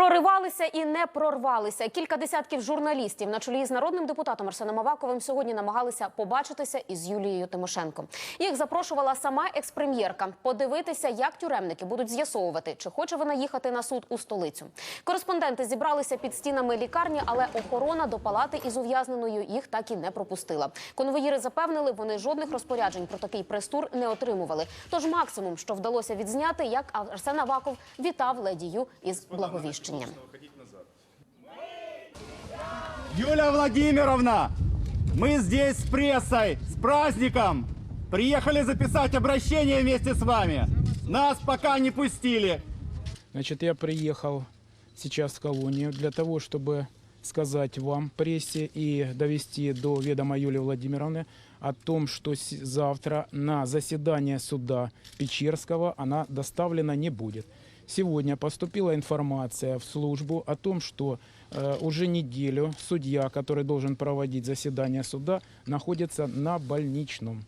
Проривалися і не прорвалися. Кілька десятків журналістів на чолі з народним депутатом Арсеном Аваковим сьогодні намагалися побачитися із Юлією Тимошенко. Їх запрошувала сама експрем'єрка подивитися, як тюремники будуть з'ясовувати, чи хоче вона їхати на суд у столицю. Кореспонденти зібралися під стінами лікарні, але охорона до палати із ув'язненою їх так і не пропустила. Конвоїри запевнили, вони жодних розпоряджень про такий прес-тур не отримували. Тож максимум, що вдалося відзняти, як Арсен Аваков вітав ледію із благовіщенням. Юлия Владимировна, мы здесь с прессой, с праздником. Приехали записать обращение вместе с вами. Нас пока не пустили. Значит, я приехал сейчас в колонию для того, чтобы сказать вам, прессе, и довести до ведома Юлии Владимировны о том, что завтра на заседание суда Печерского она доставлена не будет. Сегодня поступила информация в службу о том, что э, уже неделю судья, который должен проводить заседание суда, находится на больничном.